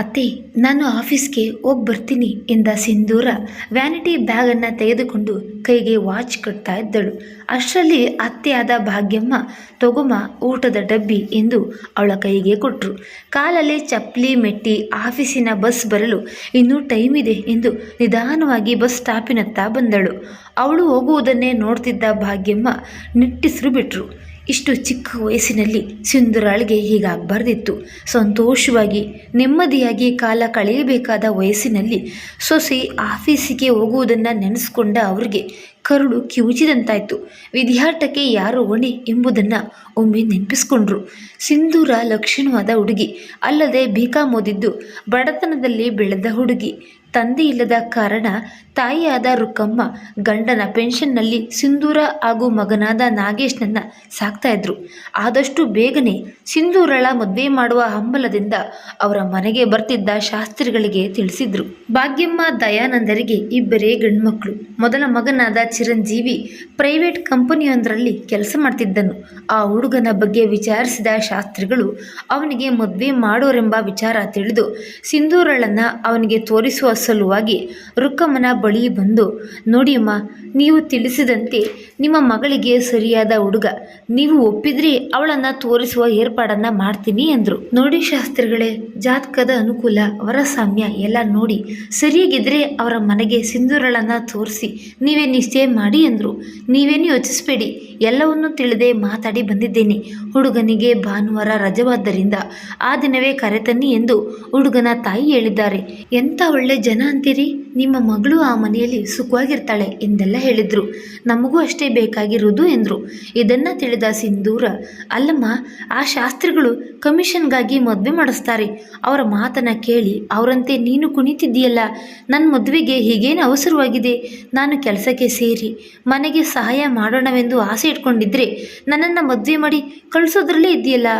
ಅತ್ತೆ, ನಾನು ಆಫೀಸ್ಗೆ ಹೋಗಿ ಬರ್ತೀನಿ ಎಂದ ಸಿಂಧೂರ ವ್ಯಾನಿಟಿ ಬ್ಯಾಗನ್ನು ತೆಗೆದುಕೊಂಡು ಕೈಗೆ ವಾಚ್ ಕಟ್ತಾ ಇದ್ದಳು. ಅಷ್ಟರಲ್ಲಿ ಅತ್ತೆಯಾದ ಭಾಗ್ಯಮ್ಮ ತಗೊಮ್ಮ ಊಟದ ಡಬ್ಬಿ ಎಂದು ಅವಳ ಕೈಗೆ ಕೊಟ್ಟರು ಕಾಲಲ್ಲಿ ಚಪ್ಪಲಿ ಮೆಟ್ಟಿ ಆಫೀಸಿನ ಬಸ್ ಬರಲು ಇನ್ನೂ ಟೈಮ್ ಇದೆ ಎಂದು ನಿಧಾನವಾಗಿ ಬಸ್ ಸ್ಟಾಪಿನತ್ತ ಬಂದಳು. ಅವಳು ಹೋಗುವುದನ್ನೇ ನೋಡ್ತಿದ್ದ ಭಾಗ್ಯಮ್ಮ ನಿಟ್ಟಿಸಿರು ಬಿಟ್ರು. ಇಷ್ಟು ಚಿಕ್ಕ ವಯಸ್ಸಿನಲ್ಲಿ ಸಿಂಧುರಾಳಿಗೆ ಹೀಗಾಗಬಾರ್ದಿತ್ತು ಸಂತೋಷವಾಗಿ, ನೆಮ್ಮದಿಯಾಗಿ ಕಾಲ ಕಳೆಯಬೇಕಾದ ವಯಸ್ಸಿನಲ್ಲಿ ಸೊಸೆ ಆಫೀಸಿಗೆ ಹೋಗುವುದನ್ನು ನೆನೆಸ್ಕೊಂಡ ಅವರಿಗೆ ಕರುಳು ಕಿವುಚಿದಂತಾಯಿತು. ವಿದ್ಯಾರ್ಥಕ್ಕೆ ಯಾರು ಹೊಣೆ ಎಂಬುದನ್ನು ಒಮ್ಮೆ ನೆನಪಿಸ್ಕೊಂಡ್ರು. ಸಿಂಧೂರ ಲಕ್ಷಣವಾದ ಹುಡುಗಿ ಅಲ್ಲದೆ ಬಿಕಾಂ ಓದಿದ್ದು ಬಡತನದಲ್ಲಿ ಬೆಳೆದ ಹುಡುಗಿ. ತಂದೆ ಇಲ್ಲದ ಕಾರಣ ತಾಯಿಯಾದ ರುಕ್ಕಮ್ಮ ಗಂಡನ ಪೆನ್ಷನ್ನಲ್ಲಿ ಸಿಂಧೂರ ಹಾಗೂ ಮಗನಾದ ನಾಗೇಶ್ನನ್ನ ಸಾಕ್ತಾ ಇದ್ರು. ಆದಷ್ಟು ಬೇಗನೆ ಸಿಂಧೂರಳ ಮದುವೆ ಮಾಡುವ ಹಂಬಲದಿಂದ ಅವರ ಮನೆಗೆ ಬರ್ತಿದ್ದ ಶಾಸ್ತ್ರಿಗಳಿಗೆ ತಿಳಿಸಿದ್ರು. ಭಾಗ್ಯಮ್ಮ, ದಯಾನಂದರಿಗೆ ಇಬ್ಬರೇ ಗಂಡ್ಮಕ್ಳು. ಮೊದಲ ಮಗನಾದ ಚಿರಂಜೀವಿ ಪ್ರೈವೇಟ್ ಕಂಪನಿಯೊಂದರಲ್ಲಿ ಕೆಲಸ ಮಾಡ್ತಿದ್ದನು. ಆ ಹುಡುಗನ ಬಗ್ಗೆ ವಿಚಾರಿಸಿದ ಶಾಸ್ತ್ರಿಗಳು, ಅವನಿಗೆ ಮದುವೆ ಮಾಡೋರೆಂಬ ವಿಚಾರ ತಿಳಿದು ಸಿಂಧೂರಳನ್ನು ಅವನಿಗೆ ತೋರಿಸುವ ಸಲುವಾಗಿ ರುಕ್ಕಮ್ಮನ ಬಳಿ ಬಂದು, ನೋಡಿಯಮ್ಮ, ನೀವು ತಿಳಿಸಿದಂತೆ ನಿಮ್ಮ ಮಗಳಿಗೆ ಸರಿಯಾದ ಹುಡುಗ. ನೀವು ಒಪ್ಪಿದ್ರೆ ಅವಳನ್ನ ತೋರಿಸುವ ಏರ್ಪಾಡನ್ನ ಮಾಡ್ತೀನಿ ಎಂದರು ನೋಡಿ ಶಾಸ್ತ್ರಿಗಳೇ, ಜಾತಕದ ಅನುಕೂಲ, ವರಸಾಮ್ಯ ಎಲ್ಲ ನೋಡಿ. ಸರಿಯಾಗಿದ್ರೆ ಅವರ ಮನೆಗೆ ಸಿಂಧೂರಳನ್ನ ತೋರಿಸಿ, ನೀವೇ ನಿಶ್ಚಯ ಮಾಡಿ ಎಂದರು ನೀವೇನು ಯೋಚಿಸಬೇಡಿ, ಎಲ್ಲವನ್ನೂ ತಿಳಿದೇ ಮಾತಾಡಿ ಬಂದಿದ್ದೇನೆ. ಹುಡುಗನಿಗೆ ಭಾನುವಾರ ರಜವಾದ್ದರಿಂದ ಆ ದಿನವೇ ಕರೆತನ್ನಿ ಎಂದು ಹುಡುಗನ ತಾಯಿ ಹೇಳಿದ್ದಾರೆ. ಎಂಥ ಒಳ್ಳೆ ಜನ ಅಂತೀರಿ? ನಿಮ್ಮ ಮಗಳು ಆ ಮನೆಯಲ್ಲಿ ಸುಖವಾಗಿರ್ತಾಳೆ ಎಂದೆಲ್ಲ ಹೇಳಿದರು. ನಮಗೂ ಅಷ್ಟೇ ಬೇಕಾಗಿರುವುದು ಎಂದರು. ಇದನ್ನು ತಿಳಿದ ಸಿಂಧೂರ, ಅಲ್ಲಮ್ಮ, ಆ ಶಾಸ್ತ್ರಿಗಳು ಕಮಿಷನ್ಗಾಗಿ ಮದುವೆ ಮಾಡಿಸ್ತಾರೆ. ಅವರ ಮಾತನ್ನು ಕೇಳಿ ಅವರಂತೆ ನೀನು ಕುಣಿತಿದ್ದೀಯಲ್ಲ ನನ್ನ ಮದುವೆಗೆ ಹೀಗೇನು ಅವಸರವಾಗಿದೆ? ನಾನು ಕೆಲಸಕ್ಕೆ ಸೇರಿ ಮನೆಗೆ ಸಹಾಯ ಮಾಡೋಣವೆಂದು ಆಸೆ ಇಟ್ಕೊಂಡಿದ್ರೆ ನನ್ನನ್ನು ಮದುವೆ ಮಾಡಿ ಕಳಿಸೋದ್ರಲ್ಲೇ ಇದೆಯಲ್ಲ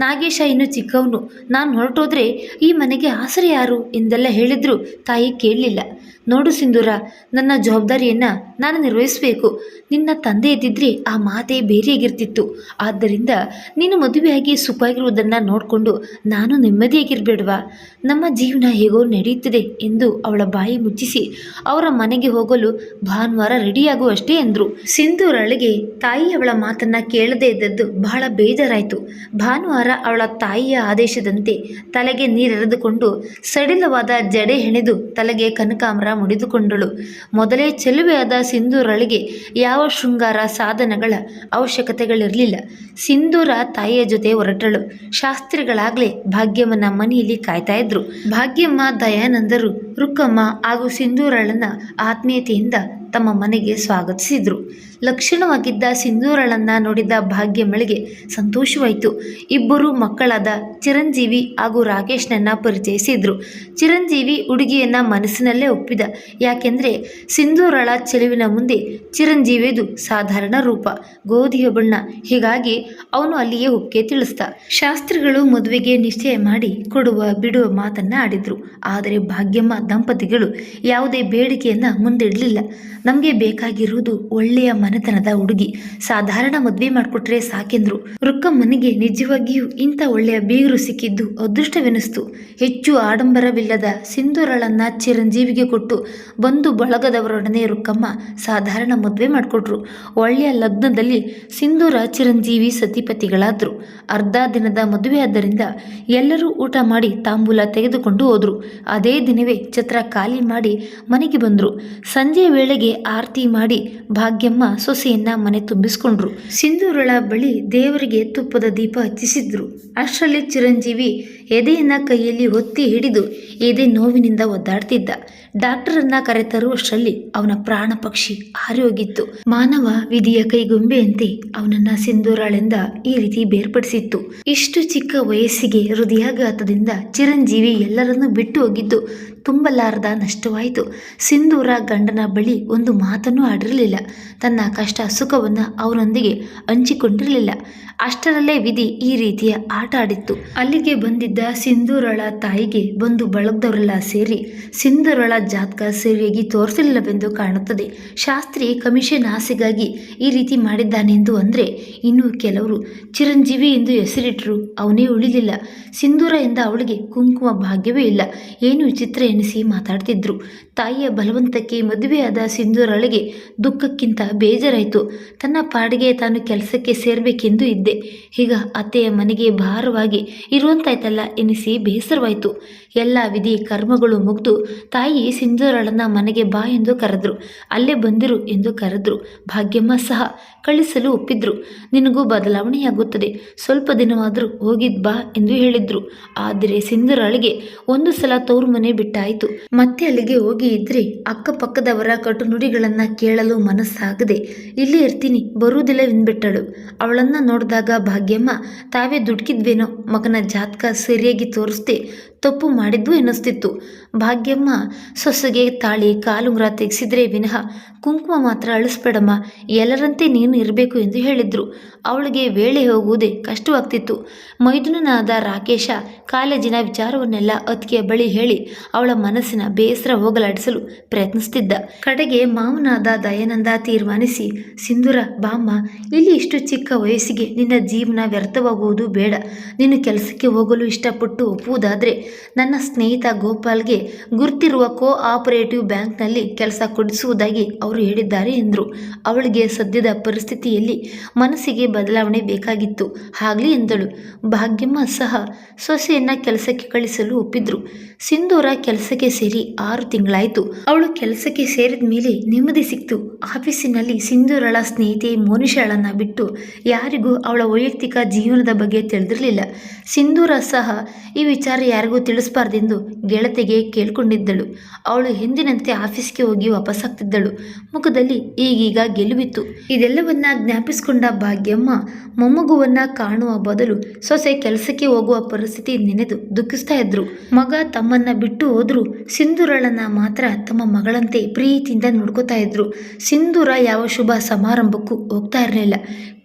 ನಾಗೇಶ ಇನ್ನು ಚಿಕ್ಕವನು. ನಾನು ಹೊರಟೋದ್ರೆ ಈ ಮನೆಗೆ ಆಸರೆ ಯಾರು? ಎಂದೆಲ್ಲ ಹೇಳಿದರು ತಾಯಿ ಕೇಳಲಿಲ್ಲ. ನೋಡು ಸಿಂಧೂರ, ನನ್ನ ಜವಾಬ್ದಾರಿಯನ್ನು ನಾನು ನಿರ್ವಹಿಸಬೇಕು. ನಿನ್ನ ತಂದೆ ಇದ್ದಿದ್ರೆ ಆ ಮಾತೇ ಬೇರೆಯಾಗಿರ್ತಿತ್ತು. ಆದ್ದರಿಂದ ನೀನು ಮದುವೆಯಾಗಿ ಸುಖವಾಗಿರುವುದನ್ನು ನೋಡಿಕೊಂಡು ನಾನು ನೆಮ್ಮದಿಯಾಗಿರಬೇಡವಾ? ನಮ್ಮ ಜೀವನ ಹೇಗೋ ನಡೆಯುತ್ತದೆ ಎಂದು ಅವಳ ಬಾಯಿ ಮುಚ್ಚಿಸಿ ಅವರ ಮನೆಗೆ ಹೋಗಲು ಭಾನುವಾರ ರೆಡಿಯಾಗುವಷ್ಟೇ ಎಂದರು ಸಿಂಧೂರಳಿಗೆ ತಾಯಿ ಅವಳ ಮಾತನ್ನು ಕೇಳದೇ ಇದ್ದದ್ದು ಬಹಳ ಬೇಜಾರಾಯಿತು. ಭಾನುವಾರ ಅವಳ ತಾಯಿಯ ಆದೇಶದಂತೆ ತಲೆಗೆ ನೀರೆರೆದುಕೊಂಡು ಸಡಿಲವಾದ ಜಡೆ ಹೆಣೆದು ತಲೆಗೆ ಕನಕಾಂಬರ ಮುಡಿದುಕೊಂಡಳು. ಮೊದಲೇ ಚೆಲುವೆಯಾದ ಸಿಂಧೂರಳಿಗೆ ಯಾವ ಶೃಂಗಾರ ಸಾಧನಗಳ ಅವಶ್ಯಕತೆಗಳಿರಲಿಲ್ಲ. ಸಿಂಧೂರ ತಾಯಿಯ ಜೊತೆ ಹೊರಟಳು. ಶಾಸ್ತ್ರಿಗಳಾಗಲೇ ಭಾಗ್ಯಮ್ಮನ ಮನೆಯಲ್ಲಿ ಕಾಯ್ತಾ ಇದ್ರು. ಭಾಗ್ಯಮ್ಮ, ದಯಾನಂದರು, ರುಕ್ಕಮ್ಮ ಹಾಗೂ ಸಿಂಧೂರಳನ್ನ ಆತ್ಮೀಯತೆಯಿಂದ ತಮ್ಮ ಮನೆಗೆ ಸ್ವಾಗತಿಸಿದ್ರು. ಲಕ್ಷಣವಾಗಿದ್ದ ಸಿಂಧೂರಳನ್ನ ನೋಡಿದ ಭಾಗ್ಯಮಳಿಗೆ ಸಂತೋಷವಾಯಿತು. ಇಬ್ಬರು ಮಕ್ಕಳಾದ ಚಿರಂಜೀವಿ ಹಾಗೂ ರಾಕೇಶ್ನನ್ನ ಪರಿಚಯಿಸಿದ್ರು. ಚಿರಂಜೀವಿ ಹುಡುಗಿಯನ್ನ ಮನಸ್ಸಿನಲ್ಲೇ ಒಪ್ಪಿದ. ಯಾಕೆಂದರೆ ಸಿಂಧೂರಳ ಚೆಲುವಿನ ಮುಂದೆ ಚಿರಂಜೀವಿದು ಸಾಧಾರಣ ರೂಪ, ಗೋಧಿಯ ಬಣ್ಣ. ಹೀಗಾಗಿ ಅವನು ಅಲ್ಲಿಯೇ ಒಪ್ಪಿಗೆ ತಿಳಿಸ್ತ ಶಾಸ್ತ್ರಿಗಳು ಮದುವೆಗೆ ನಿಶ್ಚಯ ಮಾಡಿ ಕೊಡುವ ಬಿಡುವ ಮಾತನ್ನ ಆಡಿದ್ರು. ಆದರೆ ಭಾಗ್ಯಮ್ಮ ದಂಪತಿಗಳು ಯಾವುದೇ ಬೇಡಿಕೆಯನ್ನ ಮುಂದಿಡಲಿಲ್ಲ. ನಮಗೆ ಬೇಕಾಗಿರುವುದು ಒಳ್ಳೆಯ ಮನೆತನದ ಹುಡುಗಿ. ಸಾಧಾರಣ ಮದುವೆ ಮಾಡಿಕೊಟ್ರೆ ಸಾಕೆಂದ್ರು. ರುಕ್ಕಮ್ಮನಿಗೆ ನಿಜವಾಗಿಯೂ ಇಂಥ ಒಳ್ಳೆಯ ಬೀಗರು ಸಿಕ್ಕಿದ್ದು ಅದೃಷ್ಟವೆನಿಸ್ತು. ಹೆಚ್ಚು ಆಡಂಬರವಿಲ್ಲದ ಸಿಂಧೂರಳನ್ನ ಚಿರಂಜೀವಿಗೆ ಕೊಟ್ಟು ಬಂಧು ಬಳಗದವರೊಡನೆ ರುಕ್ಕಮ್ಮ ಸಾಧಾರಣ ಮದುವೆ ಮಾಡಿಕೊಟ್ರು. ಒಳ್ಳೆಯ ಲಗ್ನದಲ್ಲಿ ಸಿಂಧೂರ ಚಿರಂಜೀವಿ ಸತಿಪತಿಗಳಾದ್ರು. ಅರ್ಧ ದಿನದ ಮದುವೆ ಆದ್ದರಿಂದ ಎಲ್ಲರೂ ಊಟ ಮಾಡಿ ತಾಂಬೂಲ ತೆಗೆದುಕೊಂಡು ಹೋದ್ರು. ಅದೇ ದಿನವೇ ಛತ್ರ ಖಾಲಿ ಮಾಡಿ ಮನೆಗೆ ಬಂದರು. ಸಂಜೆ ವೇಳೆಗೆ ಆರತಿ ಮಾಡಿ ಭಾಗ್ಯಮ್ಮ ಸೊಸೆಯನ್ನ ಮನೆ ತುಂಬಿಸ್ಕೊಂಡ್ರು. ಸಿಂಧೂರಳ ಬಳಿ ದೇವರಿಗೆ ತುಪ್ಪದ ದೀಪ ಹಚ್ಚಿಸಿದ್ರು. ಅಷ್ಟರಲ್ಲಿ ಚಿರಂಜೀವಿ ಎದೆಯನ್ನ ಕೈಯಲ್ಲಿ ಒತ್ತಿ ಹಿಡಿದು ಎದೆ ನೋವಿನಿಂದ ಒದ್ದಾಡ್ತಿದ್ದ. ಡಾಕ್ಟರನ್ನ ಕರೆತರುವಷ್ಟರಲ್ಲಿ ಅವನ ಪ್ರಾಣ ಪಕ್ಷಿ ಹಾರಿಹೋಗಿತ್ತು. ಮಾನವ ವಿಧಿಯ ಕೈಗೊಂಬೆಯಂತೆ ಅವನನ್ನ ಸಿಂಧೂರಾಳೆಂದ ಈ ರೀತಿ ಬೇರ್ಪಡಿಸಿತ್ತು. ಇಷ್ಟು ಚಿಕ್ಕ ವಯಸ್ಸಿಗೆ ಹೃದಯಾಘಾತದಿಂದ ಚಿರಂಜೀವಿ ಎಲ್ಲರನ್ನೂ ಬಿಟ್ಟು ಹೋಗಿದ್ದು ತುಂಬಲಾರದ ನಷ್ಟವಾಯಿತು. ಸಿಂಧೂರ ಗಂಡನ ಬಳಿ ಒಂದು ಮಾತನ್ನು ಆಡಿರಲಿಲ್ಲ. ತನ್ನ ಕಷ್ಟ ಸುಖವನ್ನು ಅವನೊಂದಿಗೆ ಹಂಚಿಕೊಂಡಿರಲಿಲ್ಲ. ಅಷ್ಟರಲ್ಲೇ ವಿಧಿ ಈ ರೀತಿಯ ಆಟ ಆಡಿತ್ತು. ಅಲ್ಲಿಗೆ ಬಂದಿದ್ದ ಇದ್ದ ಸಿಂಧೂರಳ ತಾಯಿಗೆ ಬಂದು ಬಳಗದವರೆಲ್ಲ ಸೇರಿ ಸಿಂಧೂರಳ ಜಾತಕ ಸರಿಯಾಗಿ ತೋರಿಸಲಿಲ್ಲವೆಂದು ಕಾಣುತ್ತದೆ. ಶಾಸ್ತ್ರಿ ಕಮಿಷನ್ ಆಸೆಗಾಗಿ ಈ ರೀತಿ ಮಾಡಿದ್ದಾನೆಂದು ಅಂದರೆ ಇನ್ನು ಕೆಲವರು. ಚಿರಂಜೀವಿ ಎಂದು ಹೆಸರಿಟ್ಟರು ಅವನೇ ಉಳಿದಿಲ್ಲ ಸಿಂಧೂರ ಎಂದ ಅವಳಿಗೆ ಕುಂಕುಮ ಭಾಗ್ಯವೇ ಇಲ್ಲ. ಏನು ವಿಚಿತ್ರ ಎನಿಸಿ ಮಾತಾಡ್ತಿದ್ರು. ತಾಯಿಯ ಬಲವಂತಕ್ಕೆ ಮದುವೆಯಾದ ಸಿಂಧೂರಳಿಗೆ ದುಃಖಕ್ಕಿಂತ ಬೇಜಾರಾಯಿತು. ತನ್ನ ಪಾಡಿಗೆ ತಾನು ಕೆಲಸಕ್ಕೆ ಸೇರಬೇಕೆಂದು ಇದ್ದೆ. ಈಗ ಅತ್ತೆಯ ಮನೆಗೆ ಭಾರವಾಗಿ ಇರುವಂತಾಯ್ತಲ್ಲ ಎನಿಸಿ ಬೇಸರವಾಯಿತು. ಎಲ್ಲ ವಿಧಿ ಕರ್ಮಗಳು ಮುಗಿದು ತಾಯಿ ಸಿಂಧೂರಳನ್ನ ಮನೆಗೆ ಬಾ ಎಂದು ಕರೆದ್ರು. ಅಲ್ಲೇ ಬಂದಿರು ಎಂದು ಕರೆದ್ರು. ಭಾಗ್ಯಮ್ಮ ಸಹ ಕಳಿಸಲು ಒಪ್ಪಿದ್ರು. ನಿನಗೂ ಬದಲಾವಣೆಯಾಗುತ್ತದೆ. ಸ್ವಲ್ಪ ದಿನವಾದರೂ ಹೋಗಿದ್ ಬಾ ಎಂದು ಹೇಳಿದ್ರು. ಆದರೆ ಸಿಂಧೂರಳಿಗೆ ಒಂದು ಸಲ ತೋರು ಮನೆ ಬಿಟ್ಟಾಯಿತು. ಮತ್ತೆ ಅಲ್ಲಿಗೆ ಹೋಗಿ ಇದ್ರೆ ಅಕ್ಕಪಕ್ಕದವರ ಕಟುನುಡಿಗಳನ್ನ ಕೇಳಲು ಮನಸ್ಸಾಗದೆ, ಇಲ್ಲೇ ಇರ್ತೀನಿ ಬರುವುದಿಲ್ಲವೆಂದ್ಬಿಟ್ಟಳು ಅವಳನ್ನ ನೋಡಿದಾಗ ಭಾಗ್ಯಮ್ಮ, ತಾವೇ ದುಡ್ಕಿದ್ವೇನೋ, ಮಗನ ಜಾತಕ ಸರಿಯಾಗಿ ತೋರಿಸ್ದೆ ತಪ್ಪು ಮಾಡಿದ್ದು ಎನ್ನಿಸ್ತಿತ್ತು. ಭಾಗ್ಯಮ್ಮ, ಸೊಸೆಗೆ ತಾಳಿ ಕಾಲುಂಗ್ರ ತೆಗೆಸಿದ್ರೆ ವಿನಃ ಕುಂಕುಮ ಮಾತ್ರ ಅಳಿಸ್ಬೇಡಮ್ಮ, ಎಲ್ಲರಂತೆ ನೀನು ಇರಬೇಕು ಎಂದು ಹೇಳಿದ್ರು. ಅವಳಿಗೆ ವೇಳೆ ಹೋಗುವುದೇ ಕಷ್ಟವಾಗ್ತಿತ್ತು. ಮೈದುನನಾದ ರಾಕೇಶ ಕಾಲೇಜಿನ ವಿಚಾರವನ್ನೆಲ್ಲ ಅತ್ತಿಗೆಯ ಬಳಿ ಹೇಳಿ ಅವಳ ಮನಸ್ಸಿನ ಬೇಸರ ಹೋಗಲಾಡಿಸಲು ಪ್ರಯತ್ನಿಸ್ತಿದ್ದ. ಕಡೆಗೆ ಮಾವನಾದ ದಯಾನಂದ ತೀರ್ಮಾನಿಸಿ, ಸಿಂಧೂರ, ಬಾಮ್ಮ, ಇಲ್ಲಿ ಇಷ್ಟು ಚಿಕ್ಕ ವಯಸ್ಸಿಗೆ ನಿನ್ನ ಜೀವನ ವ್ಯರ್ಥವಾಗುವುದು ಬೇಡ. ನೀನು ಕೆಲಸಕ್ಕೆ ಹೋಗಲು ಇಷ್ಟಪಟ್ಟು ಒಪ್ಪುವುದಾದರೆ ನನ್ನ ಸ್ನೇಹಿತ ಗೋಪಾಲ್ಗೆ ಗುರ್ತಿರುವ ಕೋ ಆಪರೇಟಿವ್ ಬ್ಯಾಂಕ್ನಲ್ಲಿ ಕೆಲಸ ಕೊಡಿಸುವುದಾಗಿ ಅವರು ಹೇಳಿದ್ದಾರೆ ಎಂದರು. ಅವಳಿಗೆ ಸದ್ಯದ ಪರಿಸ್ಥಿತಿಯಲ್ಲಿ ಮನಸ್ಸಿಗೆ ಬದಲಾವಣೆ ಬೇಕಾಗಿತ್ತು. ಆಗಲಿ ಎಂದಳು. ಭಾಗ್ಯಮ್ಮ ಸಹ ಸೊಸೆಯನ್ನ ಕೆಲಸಕ್ಕೆ ಕಳಿಸಲು ಒಪ್ಪಿದ್ರು. ಸಿಂಧೂರ ಕೆಲಸಕ್ಕೆ ಸೇರಿ ಆರು ತಿಂಗಳಾಯಿತು. ಅವಳು ಕೆಲಸಕ್ಕೆ ಸೇರಿದ ಮೇಲೆ ನೆಮ್ಮದಿ ಸಿಕ್ತು. ಆಫೀಸಿನಲ್ಲಿ ಸಿಂಧೂರಳ ಸ್ನೇಹಿತೆ ಮೋನಿಶಾಳನ್ನ ಬಿಟ್ಟು ಯಾರಿಗೂ ಅವಳ ವೈಯಕ್ತಿಕ ಜೀವನದ ಬಗ್ಗೆ ತಿಳಿದಿರಲಿಲ್ಲ. ಸಿಂಧೂರ ಸಹ ಈ ವಿಚಾರ ಯಾರಿಗೂ ತಿಳಿಸಬಾರ್ದೆಂದು ಗೆಳತಿಗೆ ಕೇಳ್ಕೊಂಡಿದ್ದಳು. ಅವಳು ಹಿಂದಿನಂತೆ ಆಫೀಸ್ಗೆ ಹೋಗಿ ವಾಪಸ್ಸಾಗ್ತಿದ್ದಳು ಮುಖದಲ್ಲಿ ಈಗೀಗ ಗೆಲುವಿತ್ತು. ಇದೆಲ್ಲವನ್ನ ಜ್ಞಾಪಿಸಿಕೊಂಡ ಭಾಗ್ಯಮ್ಮ ಮೊಮ್ಮಗುವನ್ನ ಕಾಣುವ ಬದಲು ಸೊಸೆ ಕೆಲಸಕ್ಕೆ ಹೋಗುವ ಪರಿಸ್ಥಿತಿ ನೆನೆದು ದುಃಖಿಸ್ತಾ ಇದ್ರು. ಮಗ ತಮ್ಮನ್ನ ಬಿಟ್ಟು ಹೋದ್ರು. ಸಿಂಧೂರಳನ್ನ ಮಾತ್ರ ತಮ್ಮ ಮಗಳಂತೆ ಪ್ರೀತಿಯಿಂದ ನೋಡ್ಕೋತಾ ಇದ್ರು. ಸಿಂಧೂರ ಯಾವ ಶುಭ ಸಮಾರಂಭಕ್ಕೂ ಹೋಗ್ತಾ ಇರಲಿಲ್ಲ.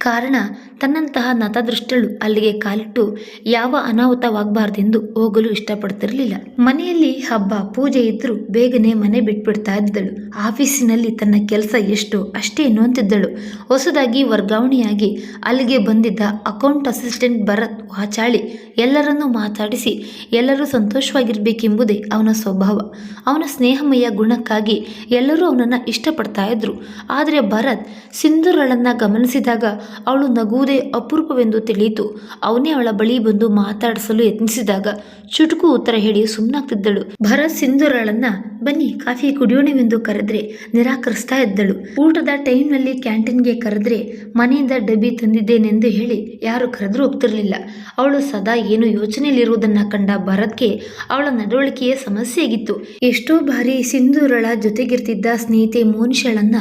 ಕಾರಣ ತನ್ನಂತಹ ನತದೃಷ್ಟಳು ಅಲ್ಲಿಗೆ ಕಾಲಿಟ್ಟು ಯಾವ ಅನಾಹುತವಾಗಬಾರ್ದೆಂದು ಹೋಗಲು ಇಷ್ಟಪಡ್ತಿರಲಿಲ್ಲ. ಮನೆಯಲ್ಲಿ ಹಬ್ಬ, ಪೂಜೆ ಇದ್ದರೂ ಬೇಗನೆ ಮನೆ ಬಿಟ್ಬಿಡ್ತಾ ಇದ್ದಳು. ಆಫೀಸಿನಲ್ಲಿ ತನ್ನ ಕೆಲಸ ಎಷ್ಟು ಅಷ್ಟೇ ನೋಂತಿದ್ದಳು. ಹೊಸದಾಗಿ ವರ್ಗಾವಣೆಯಾಗಿ ಅಲ್ಲಿಗೆ ಬಂದಿದ್ದ ಅಕೌಂಟ್ ಅಸಿಸ್ಟೆಂಟ್ ಭರತ್ ವಾಚಾಳಿ ಎಲ್ಲರನ್ನೂ ಮಾತಾಡಿಸಿ ಎಲ್ಲರೂ ಸಂತೋಷವಾಗಿರಬೇಕೆಂಬುದೇ ಅವನ ಸ್ವಭಾವ. ಅವನ ಸ್ನೇಹಮಯ ಗುಣಕ್ಕಾಗಿ ಎಲ್ಲರೂ ಅವನನ್ನು ಇಷ್ಟಪಡ್ತಾ ಇದ್ರು. ಆದರೆ ಭರತ್ ಸಿಂಧೂರಳನ್ನು ಗಮನಿಸಿದಾಗ ಅವಳು ನಗುವುದೇ ಅಪರೂಪವೆಂದು ತಿಳಿಯಿತು. ಅವನೇ ಅವಳ ಬಳಿ ಬಂದು ಮಾತಾಡಿಸಲು ಯತ್ನಿಸಿದಾಗ ಚುಟುಕು ಉತ್ತರ ಹೇಳಿ ಸುಮ್ಮನಾಗ್ತಿದ್ದಳು ಭರತ್ ಸಿಂಧೂರಳನ್ನ, ಬನ್ನಿ, ಕಾಫಿ ಕುಡಿಯೋಣವೆಂದು ಕರೆದ್ರೆ ನಿರಾಕರಿಸ್ತಾ ಇದ್ದಳು. ಊಟದ ಟೈಮ್ನಲ್ಲಿ ಕ್ಯಾಂಟೀನ್ಗೆ ಕರೆದ್ರೆ ಮನೆಯಿಂದ ಡಬ್ಬಿ ತಂದಿದ್ದೇನೆಂದು ಹೇಳಿ ಯಾರು ಕರೆದ್ರೂ ಒಪ್ತಿರಲಿಲ್ಲ. ಅವಳು ಸದಾ ಏನು ಯೋಚನೆಯಲ್ಲಿರುವುದನ್ನ ಕಂಡ ಭರತ್ಗೆ ಅವಳ ನಡವಳಿಕೆಯ ಸಮಸ್ಯೆಯಾಗಿತ್ತು. ಎಷ್ಟೋ ಬಾರಿ ಸಿಂಧೂರಳ ಜೊತೆಗಿರ್ತಿದ್ದ ಸ್ನೇಹಿತೆ ಮೋನಿಶಳನ್ನ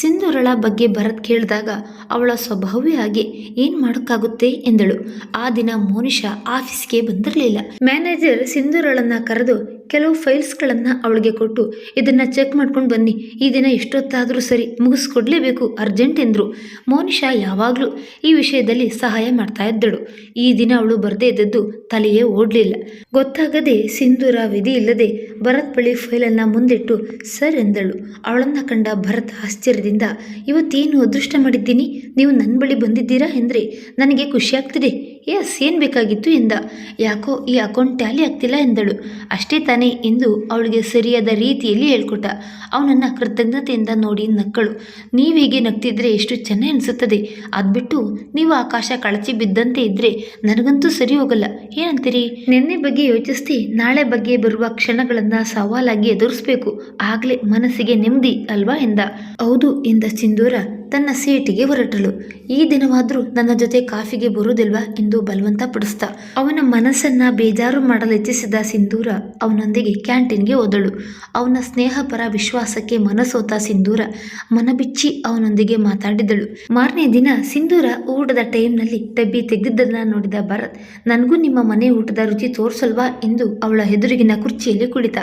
ಸಿಂಧೂರಳ ಬಗ್ಗೆ ಭರತ್ ಕೇಳಿದಾಗ ಅವಳ ಸ್ವಭಾವವೇ ಹಾಗೆ ಏನ್ ಮಾಡೋಕ್ಕಾಗುತ್ತೆ ಎಂದಳು. ಆ ದಿನ ಮೋನಿಶಾ ಆಫೀಸ್ಗೆ ಬಂದಿರಲಿಲ್ಲ. ಮ್ಯಾನೇಜರ್ ಸಿಂಧೂರಳನ್ನ ಕರೆದು ಕೆಲವು ಫೈಲ್ಸ್ಗಳನ್ನು ಅವಳಿಗೆ ಕೊಟ್ಟು, ಇದನ್ನು ಚೆಕ್ ಮಾಡ್ಕೊಂಡು ಬನ್ನಿ, ಈ ದಿನ ಎಷ್ಟೊತ್ತಾದರೂ ಸರಿ ಮುಗಿಸ್ಕೊಡ್ಲೇಬೇಕು ಅರ್ಜೆಂಟ್ ಎಂದರು. ಮೋನಿಷಾ ಯಾವಾಗಲೂ ಈ ವಿಷಯದಲ್ಲಿ ಸಹಾಯ ಮಾಡ್ತಾ ಇದ್ದಳು. ಈ ದಿನ ಅವಳು ಬರದೇ ಇದ್ದದ್ದು ತಲೆಯೇ ಓಡಲಿಲ್ಲ. ಗೊತ್ತಾಗದೆ ಸಿಂಧೂರ ವಿಧಿ ಇಲ್ಲದೆ ಭರತ್ ಬಳಿ ಫೈಲನ್ನು ಮುಂದಿಟ್ಟು, ಸರ್ ಎಂದಳು. ಅವಳನ್ನು ಕಂಡ ಭರತ್ ಆಶ್ಚರ್ಯದಿಂದ, ಇವತ್ತೇನು ಅದೃಷ್ಟ ಮಾಡಿದ್ದೀನಿ? ನೀವು ನನ್ನ ಬಳಿ ಬಂದಿದ್ದೀರಾ? ಎಂದರೆ ನನಗೆ ಖುಷಿಯಾಗ್ತಿದೆ. ಎಸ್, ಏನು ಬೇಕಾಗಿತ್ತು ಎಂದ. ಯಾಕೋ ಈ ಅಕೌಂಟ್ ಟ್ಯಾಲಿ ಆಗ್ತಿಲ್ಲ ಎಂದಳು. ಅಷ್ಟೇ ತಾನೇ ಎಂದು ಅವಳಿಗೆ ಸರಿಯಾದ ರೀತಿಯಲ್ಲಿ ಹೇಳ್ಕೊಟ್ಟ. ಅವನನ್ನ ಕೃತಜ್ಞತೆಯಿಂದ ನೋಡಿ ನಕ್ಕಳು. ನೀವು ಹೀಗೆ ನಗ್ತಿದ್ರೆ ಎಷ್ಟು ಚೆನ್ನಾಗಿ ಅನಿಸುತ್ತದೆ. ಅದ್ಬಿಟ್ಟು ನೀವು ಆಕಾಶ ಕಳಚಿ ಬಿದ್ದಂತೆ ಇದ್ದರೆ ನನಗಂತೂ ಸರಿ ಹೋಗಲ್ಲ. ಏನಂತೀರಿ? ನಿನ್ನೆ ಬಗ್ಗೆ ಯೋಚಿಸ್ತಿ, ನಾಳೆ ಬಗ್ಗೆ ಬರುವ ಕ್ಷಣಗಳನ್ನು ಸವಾಲಾಗಿ ಎದುರಿಸ್ಬೇಕು. ಆಗಲೇ ಮನಸ್ಸಿಗೆ ನೆಮ್ಮದಿ ಅಲ್ವಾ ಎಂದ. ಹೌದು ಎಂದ ಸಿಂಧೂರ. ತನ್ನ ಸೀಟಿಗೆ ಹೊರಟಳು. ಈ ದಿನವಾದರೂ ನನ್ನ ಜೊತೆ ಕಾಫಿಗೆ ಬರುವುದಿಲ್ವಾ ಎಂದು ಬಲವಂತ ಪಡಿಸ್ತ. ಅವನ ಮನಸ್ಸನ್ನ ಬೇಜಾರು ಮಾಡಲು ಇಚ್ಛಿಸಿದ ಸಿಂಧೂರ ಅವನೊಂದಿಗೆ ಕ್ಯಾಂಟೀನ್ಗೆ ಹೋದಳು. ಅವನ ಸ್ನೇಹಪರ ವಿಶ್ವಾಸಕ್ಕೆ ಮನಸೋತ ಸಿಂಧೂರ ಮನಬಿಚ್ಚಿ ಅವನೊಂದಿಗೆ ಮಾತಾಡಿದಳು. ಮಾರನೇ ದಿನ ಸಿಂಧೂರ ಊಟದ ಟೈಮ್ನಲ್ಲಿ ಡಬ್ಬಿ ತೆಗೆದಿದ್ದನ್ನ ನೋಡಿದ ಭರತ್, ನನಗೂ ನಿಮ್ಮ ಮನೆ ಊಟದ ರುಚಿ ತೋರಿಸಲ್ವಾ? ಎಂದು ಅವಳ ಎದುರಿಗಿನ ಕುರ್ಚಿಯಲ್ಲಿ ಕುಳಿತ.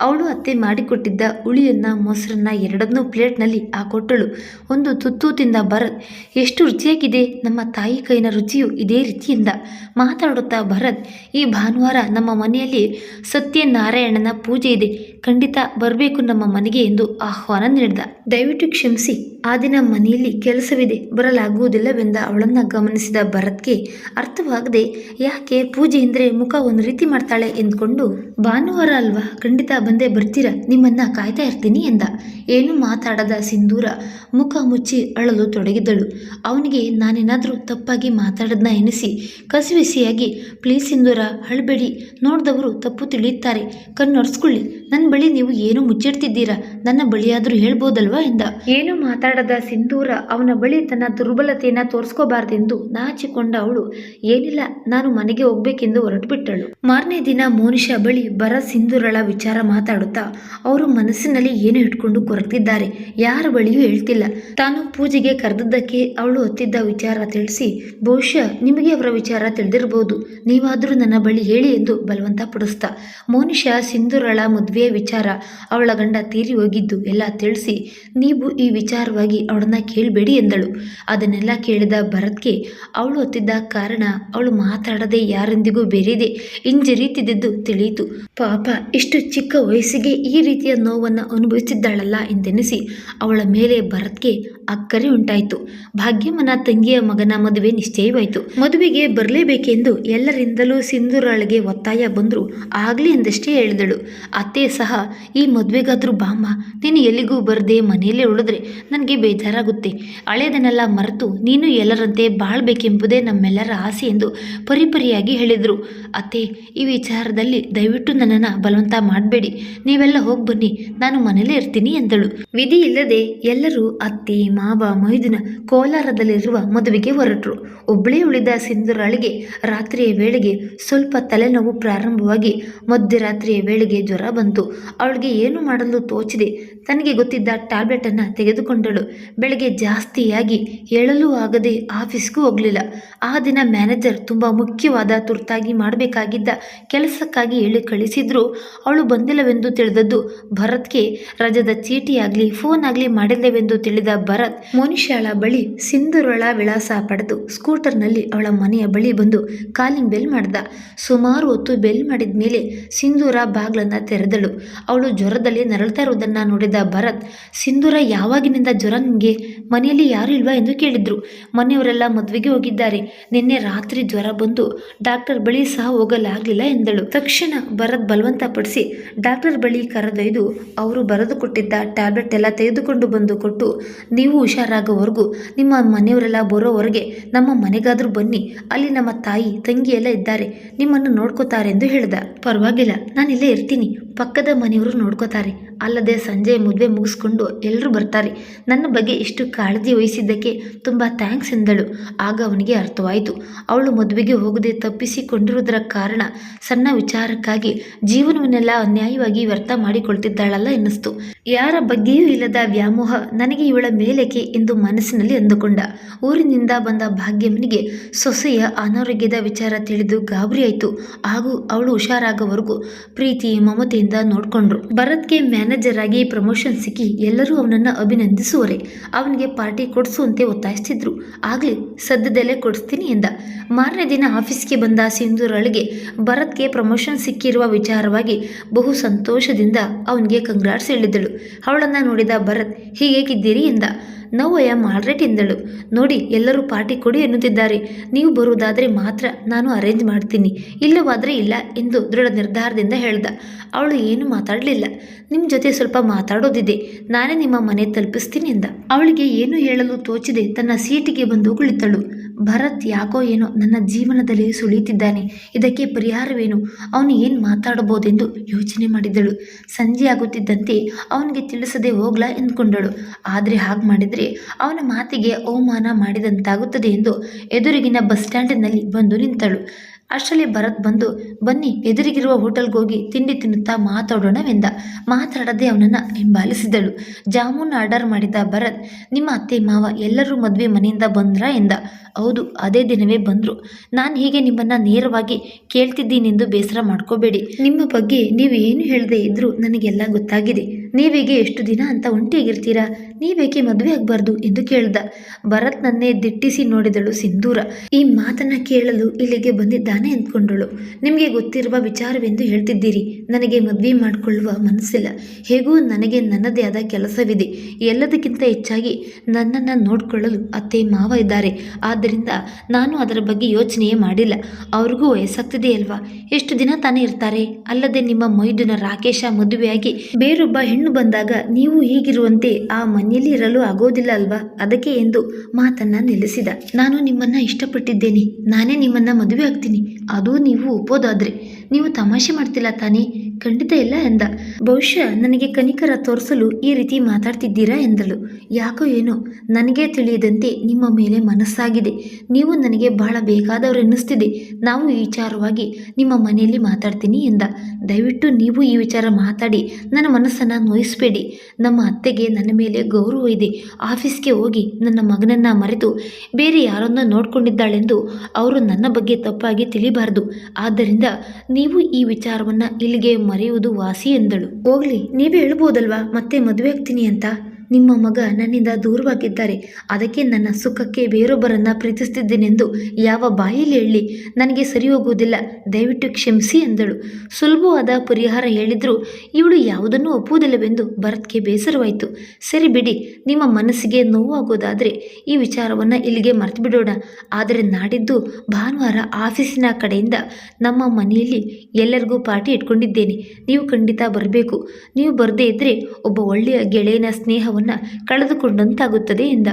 ಅವಳು ಅತ್ತೆ ಮಾಡಿಕೊಟ್ಟಿದ್ದ ಉಳಿಯನ್ನ ಮೊಸರನ್ನ ಎರಡನ್ನೂ ಪ್ಲೇಟ್ನಲ್ಲಿ ಹಾಕೊಟ್ಟಳು ಒಂದು ತುತ್ತು ತಿಂದ ಭರತ್, ಎಷ್ಟು ರುಚಿಯಾಗಿದೆ. ನಮ್ಮ ತಾಯಿ ಕೈನ ರುಚಿಯು ಇದೇ ರೀತಿಯಿಂದ, ಮಾತಾಡುತ್ತಾ ಭರತ್, ಈ ಭಾನುವಾರ ನಮ್ಮ ಮನೆಯಲ್ಲಿ ಸತ್ಯನಾರಾಯಣನ ಪೂಜೆ ಇದೆ. ಖಂಡಿತ ಬರಬೇಕು ನಮ್ಮ ಮನೆಗೆ ಎಂದು ಆಹ್ವಾನ ನೀಡಿದ. ದಯವಿಟ್ಟು ಕ್ಷಮಿಸಿ. ಆ ದಿನ ಮನೆಯಲ್ಲಿ ಕೆಲಸವಿದೆ, ಬರಲಾಗುವುದಿಲ್ಲವೆಂದ ಅವಳನ್ನು ಗಮನಿಸಿದ ಭರತ್ಗೆ ಅರ್ಥವಾಗದೆ, ಯಾಕೆ ಪೂಜೆ ಎಂದರೆ ಮುಖ ಒಂದು ರೀತಿ ಮಾಡ್ತಾಳೆ? ಎಂದ್ಕೊಂಡು, ಭಾನುವಾರ ಅಲ್ವಾ? ಖಂಡಿತ ಬಂದೇ ಬರ್ತೀರಾ? ನಿಮ್ಮನ್ನ ಕಾಯ್ತಾ ಇರ್ತೀನಿ ಎಂದ. ಏನು ಮಾತಾಡದ ಸಿಂಧೂರ? ಮುಖ ಮುಚ್ಚಿ ಅಳಲು ತೊಡಗಿದ್ದಳು. ಅವನಿಗೆ ನಾನೇನಾದರೂ ತಪ್ಪಾಗಿ ಮಾತಾಡದ್ನ ಎನಿಸಿ, ಕಸಿವಿಸಿಯಾಗಿ, ಪ್ಲೀಸ್ ಸಿಂಧೂರ, ಅಳಬೇಡಿ. ನೋಡಿದವರು ತಪ್ಪು ತಿಳಿಯುತ್ತಾರೆ. ಕಣ್ಣೊರೆಸ್ಕೊಳ್ಳಿ. ನನ್ನ ಬಳಿ ನೀವು ಏನು ಮುಚ್ಚಿಡ್ತಿದ್ದೀರಾ? ನನ್ನ ಬಳಿಯಾದರೂ ಹೇಳ್ಬೋದಲ್ವಾ ಎಂದ ಏನು ಮಾತಾಡದ ಸಿಂಧೂರ? ಅವನ ಬಳಿ ತನ್ನ ದುರ್ಬಲತೆಯನ್ನ ತೋರಿಸ್ಕೋಬಾರ್ದೆಂದು ನಾಚಿಕೊಂಡ ಅವಳು. ಏನಿಲ್ಲ, ನಾನು ಮನೆಗೆ ಹೋಗ್ಬೇಕೆಂದು ಹೊರಟುಬಿಟ್ಟಳು. ಮಾರನೇ ದಿನ ಮೋನಿಷಾ ಬಳಿ ಬರ ಸಿಂಧೂರಳ ವಿಚಾರ ಮಾತಾಡುತ್ತಾ, ಅವರು ಮನಸ್ಸಿನಲ್ಲಿ ಏನು ಇಟ್ಕೊಂಡು ಕೊರತಿದ್ದಾರೆ ಯಾರ ಬಳಿಯೂ ಹೇಳ್ತಿಲ್ಲ. ತಾನು ಪೂಜೆಗೆ ಕರೆದದ್ದಕ್ಕೆ ಅವಳು ಹೊತ್ತಿದ್ದ ವಿಚಾರ ತಿಳಿಸಿ, ಬಹುಶಃ ನಿಮಗೆ ಅವರ ವಿಚಾರ ತಿಳಿದಿರಬಹುದು ನೀವಾದರೂ ನನ್ನ ಬಳಿ ಹೇಳಿ ಎಂದು ಬಲವಂತ ಪಡಿಸ್ತಾ. ಮೋನಿಷಾ ಸಿಂಧೂರಳ ಮದುವೆಯ ವಿಚಾರ. ಅವಳ ಗಂಡ ತೀರಿ ಹೋಗಿದ್ದು, ಎಲ್ಲ ತಿಳಿಸಿ. ನೀವು ಈ ವಿಚಾರವಾಗಿ ಅವಳನ್ನ ಕೇಳಬೇಡಿ ಎಂದಳು. ಅದನ್ನೆಲ್ಲ ಕೇಳಿದ ಭರತ್ಗೆ ಅವಳು ಹೊತ್ತಿದ್ದ ಕಾರಣ ಅವಳು ಮಾತಾಡದೆ ಯಾರೊಂದಿಗೂ ಬೆರೆಯದೆ ಹಿಂಜರಿತಿದ್ದು ತಿಳಿಯಿತು. ಪಾಪ, ಇಷ್ಟು ಚಿಕ್ಕ ವಯಸ್ಸಿಗೆ ಈ ರೀತಿಯ ನೋವನ್ನು ಅನುಭವಿಸಿದ್ದಾಳಲ್ಲ ಎಂದೆನಿಸಿ ಅವಳ ಮೇಲೆ ಭರತ್ಗೆ ಅಕ್ಕರೆ ಉಂಟಾಯಿತು. ಭಾಗ್ಯಮನ ತಂಗಿಯ ಮಗನ ಮದುವೆ ನಿಶ್ಚಯವಾಯಿತು. ಮದುವೆಗೆ ಬರಲೇಬೇಕೆಂದು ಎಲ್ಲರಿಂದಲೂ ಸಿಂಧೂರಳಿಗೆ ಒತ್ತಾಯ ಬಂದರೂ. ಆಗಲಿ ಎಂದಷ್ಟೇ ಹೇಳಿದಳು. ಅತ್ತೆ ಸಹ, ಈ ಮದುವೆಗಾದ್ರೂ ಬಾಮ್ಮ, ನೀನು ಎಲ್ಲಿಗೂ ಬರದೆ ಮನೆಯಲ್ಲೇ ಉಳಿದ್ರೆ ನನಗೆ ಬೇಜಾರಾಗುತ್ತೆ. ಹಳೆಯದನ್ನೆಲ್ಲ ಮರೆತು ನೀನು ಎಲ್ಲರಂತೆ ಬಾಳ್ಬೇಕೆಂಬುದೇ ನಮ್ಮೆಲ್ಲರ ಆಸೆ ಎಂದು ಪರಿಪರಿಯಾಗಿ ಹೇಳಿದರು. ಅತ್ತೆ, ಈ ವಿಚಾರದಲ್ಲಿ ದಯವಿಟ್ಟು ನನ್ನನ್ನು ಬಲವಂತ ಮಾಡಬೇಡಿ. ನೀವೆಲ್ಲ ಹೋಗಿ ಬನ್ನಿ, ನಾನು ಮನೆಯಲ್ಲೇ ಇರ್ತೀನಿ ಎಂದಳು. ವಿಧಿ ಇಲ್ಲದೆ ಎಲ್ಲರೂ ಅತ್ತೆ, ಮಾವ, ಮೈದುನ ಕೋಲಾರದಲ್ಲಿರುವ ಮದುವೆಗೆ ಹೊರಟರು. ಒಬ್ಬಳೇ ಉಳಿದ ಸಿಂಧುರಾಳಿಗೆ ರಾತ್ರಿಯ ವೇಳೆಗೆ ಸ್ವಲ್ಪ ತಲೆನೋವು ಪ್ರಾರಂಭವಾಗಿ ಮಧ್ಯರಾತ್ರಿಯ ವೇಳೆಗೆ ಜ್ವರ ಬಂತು. ಅವಳಿಗೆ ಏನು ಮಾಡಲು ತೋಚಿದೆ? ತನಗೆ ಗೊತ್ತಿದ್ದ ಟ್ಯಾಬ್ಲೆಟನ್ನು ತೆಗೆದುಕೊಂಡಳು. ಬೆಳಗ್ಗೆ ಜಾಸ್ತಿಯಾಗಿ ಹೇಳಲೂ ಆಗದೆ ಆಫೀಸ್ಗೂ ಹೋಗಲಿಲ್ಲ. ಆ ದಿನ ಮ್ಯಾನೇಜರ್ ತುಂಬ ಮುಖ್ಯವಾದ ತುರ್ತಾಗಿ ಮಾಡಬೇಕಾಗಿದ್ದ ಕೆಲಸಕ್ಕಾಗಿ ಹೇಳಿ ಕಳಿಸಿದ್ರು. ಅವಳು ಬಂದಿಲ್ಲವೆಂದು ತಿಳಿದದ್ದು ಭರತ್ಗೆ. ರಜದ ಚೀಟಿಯಾಗಲಿ ಫೋನ್ ಆಗಲಿ ಮಾಡಿಲ್ಲವೆಂದು ತಿಳಿದ ಭರತ್ ಮೋನಿಶಾಳ ಬಳಿ ಸಿಂಧುರಳ ವಿಳಾಸ ಪಡೆದು ಸ್ಕೂಟರ್ನಲ್ಲಿ ಅವಳ ಮನೆಯ ಬಳಿ ಬಂದು ಕಾಲಿಂಗ್ ಬೆಲ್ ಮಾಡ್ದ. ಸುಮಾರು ಹೊತ್ತು ಬೆಲ್ ಮಾಡಿದ ಮೇಲೆ ಸಿಂಧೂರ ಬಾಗ್ಲನ್ನ ತೆರೆದಳು. ಅವಳು ಜ್ವರದಲ್ಲಿ ನರಳ್ತಾ ಇರುವುದನ್ನು ನೋಡಿದ ಭರತ್, ಸಿಂಧೂರ ಯಾವಾಗಿನಿಂದ ಜ್ವರ ನಿಮಗೆ ಮನೆಯಲ್ಲಿ ಯಾರು ಇಲ್ವಾ? ಎಂದು ಕೇಳಿದ್ರು. ಮನೆಯವರೆಲ್ಲ ಮದುವೆಗೆ ಹೋಗಿದ್ದಾರೆ. ನಿನ್ನೆ ರಾತ್ರಿ ಜ್ವರ ಬಂದು ಡಾಕ್ಟರ್ ಬಳಿ ಸಹ ಹೋಗಲಾಗಲಿಲ್ಲ ಎಂದಳು. ತಕ್ಷಣ ಭರತ್ ಬಲವಂತ ಪಡಿಸಿ ಡಾಕ್ಟರ್ ಬಳಿ ಕರೆದೊಯ್ದು ಅವರು ಬರೆದು ಕೊಟ್ಟಿದ್ದ ಟ್ಯಾಬ್ಲೆಟ್ ಎಲ್ಲ ತೆಗೆದುಕೊಂಡು ಬಂದು ಕೊಟ್ಟು ನೀವು ಹುಷಾರಾಗೋವರೆಗೂ ನಿಮ್ಮ ಮನೆಯವರೆಲ್ಲ ಬರೋವರೆಗೆ ನಮ್ಮ ಮನೆಗಾದರೂ ಬನ್ನಿ. ಅಲ್ಲಿ ನಮ್ಮ ತಾಯಿ ತಂಗಿ ಎಲ್ಲ ಇದ್ದಾರೆ. ನಿಮ್ಮನ್ನು ನೋಡ್ಕೋತಾರೆ ಎಂದು ಹೇಳಿದ. ಪರವಾಗಿಲ್ಲ, ನಾನಿಲ್ಲೇ ಇರ್ತೀನಿ. ಇರ್ತೀನಿ ಪಕ್ಕದ ಮನೆಯವರು ನೋಡ್ಕೋತಾರೆ. ಅಲ್ಲದೆ ಸಂಜೆ ಮದುವೆ ಮುಗಿಸ್ಕೊಂಡು ಎಲ್ಲರೂ ಬರ್ತಾರೆ. ನನ್ನ ಬಗ್ಗೆ ಇಷ್ಟು ಕಾಳಜಿ ವಹಿಸಿದ್ದಕ್ಕೆ ತುಂಬ ಥ್ಯಾಂಕ್ಸ್ ಎಂದಳು. ಆಗ ಅವನಿಗೆ ಅರ್ಥವಾಯಿತು. ಅವಳು ಮದುವೆಗೆ ಹೋಗದೆ ತಪ್ಪಿಸಿಕೊಂಡಿರುವುದರ ಕಾರಣ ಸಣ್ಣ ವಿಚಾರಕ್ಕಾಗಿ ಜೀವನವನ್ನೆಲ್ಲ ಅನ್ಯಾಯವಾಗಿ ವ್ಯರ್ಥ ಮಾಡಿಕೊಳ್ತಿದ್ದಾಳಲ್ಲ ಎನ್ನಿಸ್ತು. ಯಾರ ಬಗ್ಗೆಯೂ ಇಲ್ಲದ ವ್ಯಾಮೋಹ ನನಗೆ ಇವಳ ಮೇಲೇಕೆ ಎಂದು ಮನಸ್ಸಿನಲ್ಲಿ ಅಂದುಕೊಂಡ. ಊರಿನಿಂದ ಬಂದ ಭಾಗ್ಯಮ್ಮನಿಗೆ ಸೊಸೆಯ ಅನಾರೋಗ್ಯದ ವಿಚಾರ ತಿಳಿದು ಗಾಬರಿಯಾಯಿತು. ಹಾಗೂ ಅವಳು ಹುಷಾರಾಗವರೆಗೂ ಪ್ರೀತಿ, ಮಮತೆಯಿಂದ ನೋಡ್ಕೊಂಡ್ರು. ಭರತ್ಗೆ ಮ್ಯಾನೇಜರ್ ಆಗಿ ಪ್ರಮೋಷನ್ ಸಿಕ್ಕಿ ಎಲ್ಲರೂ ಅವನನ್ನ ಅಭಿನಂದಿಸುವರೆ. ಅವನಿಗೆ ಪಾರ್ಟಿ ಕೊಡಿಸುವಂತೆ ಒತ್ತಾಯಿಸ್ತಿದ್ರು. ಆಗಲಿ, ಸದ್ಯದಲ್ಲೇ ಕೊಡಿಸ್ತೀನಿ ಎಂದ. ಮಾರನೇ ದಿನ ಆಫೀಸ್ಗೆ ಬಂದ ಸಿಂಧೂರಳಿಗೆ ಭರತ್ಗೆ ಪ್ರಮೋಷನ್ ಸಿಕ್ಕಿರುವ ವಿಚಾರವಾಗಿ ಬಹು ಸಂತೋಷದಿಂದ ಅವನಿಗೆ ಕಂಗ್ರಾಟ್ಸ್ ಹೇಳಿದಳು ಅವಳನ್ನ ನೋಡಿದ ಭರತ್ ಹೀಗೇಕಿದ್ದೀರಿ ಎಂದ. ನೋ ಐ ಆಮ್ ಎಂದಳು ನೋಡಿ, ಎಲ್ಲರೂ ಪಾರ್ಟಿ ಕೊಡಿ ಎನ್ನುತ್ತಿದ್ದಾರೆ. ನೀವು ಬರುವುದಾದರೆ ಮಾತ್ರ ನಾನು ಅರೇಂಜ್ ಮಾಡ್ತೀನಿ. ಇಲ್ಲವಾದರೆ ಇಲ್ಲ ಎಂದು ದೃಢ ನಿರ್ಧಾರದಿಂದ ಹೇಳ್ದ. ಅವಳು ಏನು ಮಾತಾಡಲಿಲ್ಲ. ನಿಮ್ಮ ಜೊತೆ ಸ್ವಲ್ಪ ಮಾತಾಡೋದಿದೆ. ನಾನೇ ನಿಮ್ಮ ಮನೆ ತಲುಪಿಸ್ತೀನಿ ಎಂದ. ಅವಳಿಗೆ ಏನು ಹೇಳಲು ತೋಚಿದೆ ತನ್ನ ಸೀಟಿಗೆ ಬಂದು ಕುಳಿತಳು. ಭರತ್ ಯಾಕೋ ಏನೋ ನನ್ನ ಜೀವನದಲ್ಲಿ ಸುಳಿಯುತ್ತಿದ್ದಾನೆ. ಇದಕ್ಕೆ ಪರಿಹಾರವೇನು? ಅವನು ಏನು ಮಾತಾಡಬಹುದೆಂದು ಯೋಚನೆ ಮಾಡಿದಳು. ಸಂಜೆ ಆಗುತ್ತಿದ್ದಂತೆ ಅವನಿಗೆ ತಿಳಿಸದೆ ಹೋಗ್ಲಾ ಎಂದುಕೊಂಡಳು. ಆದರೆ ಹಾಗೆ ಮಾಡಿದರೆ ಅವನ ಮಾತಿಗೆ ಅವಮಾನ ಮಾಡಿದಂತಾಗುತ್ತದೆ ಎಂದು ಎದುರಿಗಿನ ಬಸ್ ಸ್ಟ್ಯಾಂಡಿನಲ್ಲಿ ಬಂದು ನಿಂತಳು. ಅಷ್ಟರಲ್ಲಿ ಭರತ್ ಬಂದು, ಬನ್ನಿ, ಎದುರಿಗಿರುವ ಹೋಟೆಲ್ಗೆ ಹೋಗಿ ತಿಂಡಿ ತಿನ್ನುತ್ತಾ ಮಾತಾಡೋಣವೆಂದ. ಮಾತಾಡದೆ ಅವನನ್ನು ಹಿಂಬಾಲಿಸಿದಳು. ಜಾಮೂನ್ ಆರ್ಡರ್ ಮಾಡಿದ ಭರತ್, ನಿಮ್ಮ ಅತ್ತೆ, ಮಾವ ಎಲ್ಲರೂ ಮದುವೆ ಮನೆಯಿಂದ ಬಂದ್ರ ಎಂದ. ಹೌದು, ಅದೇ ದಿನವೇ ಬಂದರು. ನಾನು ಹೀಗೆ ನಿಮ್ಮನ್ನು ನೇರವಾಗಿ ಕೇಳ್ತಿದ್ದೀನೆಂದು ಬೇಸರ ಮಾಡ್ಕೋಬೇಡಿ. ನಿಮ್ಮ ಬಗ್ಗೆ ನೀವು ಏನು ಹೇಳದೇ ಇದ್ದರೂ ನನಗೆಲ್ಲ ಗೊತ್ತಾಗಿದೆ. ನೀವೇಗೆ ಎಷ್ಟು ದಿನ ಅಂತ ಒಂಟಿಯಾಗಿರ್ತೀರಾ? ನೀವೇಕೆ ಮದುವೆ ಆಗಬಾರ್ದು? ಎಂದು ಕೇಳ್ದ. ಭರತ್ ನನ್ನೇ ದಿಟ್ಟಿಸಿ ನೋಡಿದಳು ಸಿಂಧೂರ. ಈ ಮಾತನ್ನ ಕೇಳಲು ಇಲ್ಲಿಗೆ ಬಂದಿದ್ದಾನೆ ಅಂದ್ಕೊಂಡಳು ನಿಮಗೆ ಗೊತ್ತಿರುವ ವಿಚಾರವೆಂದು ಹೇಳ್ತಿದ್ದೀರಿ. ನನಗೆ ಮದುವೆ ಮಾಡಿಕೊಳ್ಳುವ ಮನಸ್ಸಿಲ್ಲ. ಹೇಗೂ ನನಗೆ ನನ್ನದೇ ಆದ ಕೆಲಸವಿದೆ. ಎಲ್ಲದಕ್ಕಿಂತ ಹೆಚ್ಚಾಗಿ ನನ್ನನ್ನು ನೋಡಿಕೊಳ್ಳಲು ಅತ್ತೆ ಮಾವ ಇದ್ದಾರೆ. ಆದ್ದರಿಂದ ನಾನು ಅದರ ಬಗ್ಗೆ ಯೋಚನೆಯೇ ಮಾಡಿಲ್ಲ. ಅವ್ರಿಗೂ ವಯಸ್ಸಾಗ್ತಿದೆ ಅಲ್ವಾ? ಎಷ್ಟು ದಿನ ತಾನೇ ಇರ್ತಾರೆ? ಅಲ್ಲದೆ ನಿಮ್ಮ ಮೈದುನ ರಾಕೇಶ ಮದುವೆಯಾಗಿ ಬೇರೊಬ್ಬ ಹೆಣ್ಣು ಬಂದಾಗ ನೀವು ಹೀಗಿರುವಂತೆ ಆ ಮನೆಯಲ್ಲಿ ಇರಲು ಆಗೋದಿಲ್ಲ ಅಲ್ವಾ? ಅದಕ್ಕೆ ಎಂದು ಮಾತನ್ನ ನಿಲ್ಲಿಸಿದ. ನಾನು ನಿಮ್ಮನ್ನ ಇಷ್ಟಪಟ್ಟಿದ್ದೇನೆ. ನಾನೇ ನಿಮ್ಮನ್ನ ಮದುವೆ ಆಗ್ತೀನಿ. ಅದು ನೀವು ಒಪ್ಪೋದಾದ್ರೆ ನೀವು ತಮಾಷೆ ಮಾಡ್ತಿಲ್ಲ ತಾನೇ? ಖಂಡಿತ ಇಲ್ಲ ಎಂದ. ಬಹುಶಃ ನನಗೆ ಕನಿಕರ ತೋರಿಸಲು ಈ ರೀತಿ ಮಾತಾಡ್ತಿದ್ದೀರಾ ಎಂದಳು. ಯಾಕೋ ಏನೋ, ನನಗೆ ತಿಳಿಯದಂತೆ ನಿಮ್ಮ ಮೇಲೆ ಮನಸ್ಸಾಗಿದೆ. ನೀವು ನನಗೆ ಬಹಳ ಬೇಕಾದವರೆನ್ನಿಸ್ತಿದೆ. ನಾವು ಈ ವಿಚಾರವಾಗಿ ನಿಮ್ಮ ಮನೆಯಲ್ಲಿ ಮಾತಾಡ್ತೀನಿ ಎಂದ. ದಯವಿಟ್ಟು ನೀವು ಈ ವಿಚಾರ ಮಾತಾಡಿ, ನನ್ನ ಮನಸ್ಸನ್ನು ನೋಯಿಸಬೇಡಿ. ನಮ್ಮ ಅತ್ತೆಗೆ ನನ್ನ ಮೇಲೆ ಗೌರವ ಇದೆ. ಆಫೀಸ್ಗೆ ಹೋಗಿ ನನ್ನ ಮಗನನ್ನು ಮರೆತು ಬೇರೆ ಯಾರನ್ನ ನೋಡ್ಕೊಂಡಿದ್ದಾಳೆಂದು ಅವರು ನನ್ನ ಬಗ್ಗೆ ತಪ್ಪಾಗಿ ತಿಳಿಬಾರದು. ಆದ್ದರಿಂದ ನೀವು ಈ ವಿಚಾರವನ್ನು ಇಲ್ಲಿಗೆ ಮರೆಯುವುದು ವಾಸಿ ಎಂದಳು. ಹೋಗ್ಲಿ ನೀವೇ ಹೇಳ್ಬೋದಲ್ವಾ? ಮತ್ತೆ ಮದುವೆ ಆಗ್ತೀನಿ ಅಂತ. ನಿಮ್ಮ ಮಗ ನನ್ನಿಂದ ದೂರವಾಗಿದ್ದಾರೆ. ಅದಕ್ಕೆ ನನ್ನ ಸುಖಕ್ಕೆ ಬೇರೊಬ್ಬರನ್ನು ಪ್ರೀತಿಸ್ತಿದ್ದೇನೆಂದು ಯಾವ ಬಾಯಲ್ಲಿ ಹೇಳಿ ನನಗೆ ಸರಿ ಹೋಗುವುದಿಲ್ಲ ದಯವಿಟ್ಟು ಕ್ಷಮಿಸಿ ಎಂದಳು. ಸುಲಭವಾದ ಪರಿಹಾರ ಹೇಳಿದರೂ. ಇವಳು ಯಾವುದನ್ನೂ ಒಪ್ಪುವುದಿಲ್ಲವೆಂದು ಭರತ್ಗೆ ಬೇಸರವಾಯಿತು. ಸರಿ ಬಿಡಿ, ನಿಮ್ಮ ಮನಸ್ಸಿಗೆ ನೋವಾಗೋದಾದರೆ ಈ ವಿಚಾರವನ್ನು ಇಲ್ಲಿಗೆ ಮರೆತು ಬಿಡೋಣ ಆದರೆ ನಾಡಿದ್ದು ಭಾನುವಾರ ಆಫೀಸಿನ ಕಡೆಯಿಂದ ನಮ್ಮ ಮನೆಯಲ್ಲಿ ಎಲ್ಲರಿಗೂ ಪಾರ್ಟಿ ಇಟ್ಕೊಂಡಿದ್ದೇನೆ. ನೀವು ಖಂಡಿತ ಬರಬೇಕು. ನೀವು ಬರದೇ ಇದ್ದರೆ ಒಬ್ಬ ಒಳ್ಳೆಯ ಗೆಳೆಯನ ಸ್ನೇಹವನ್ನು ಕಳೆದುಕೊಂಡಂತಾಗುತ್ತದೆ ಎಂದ.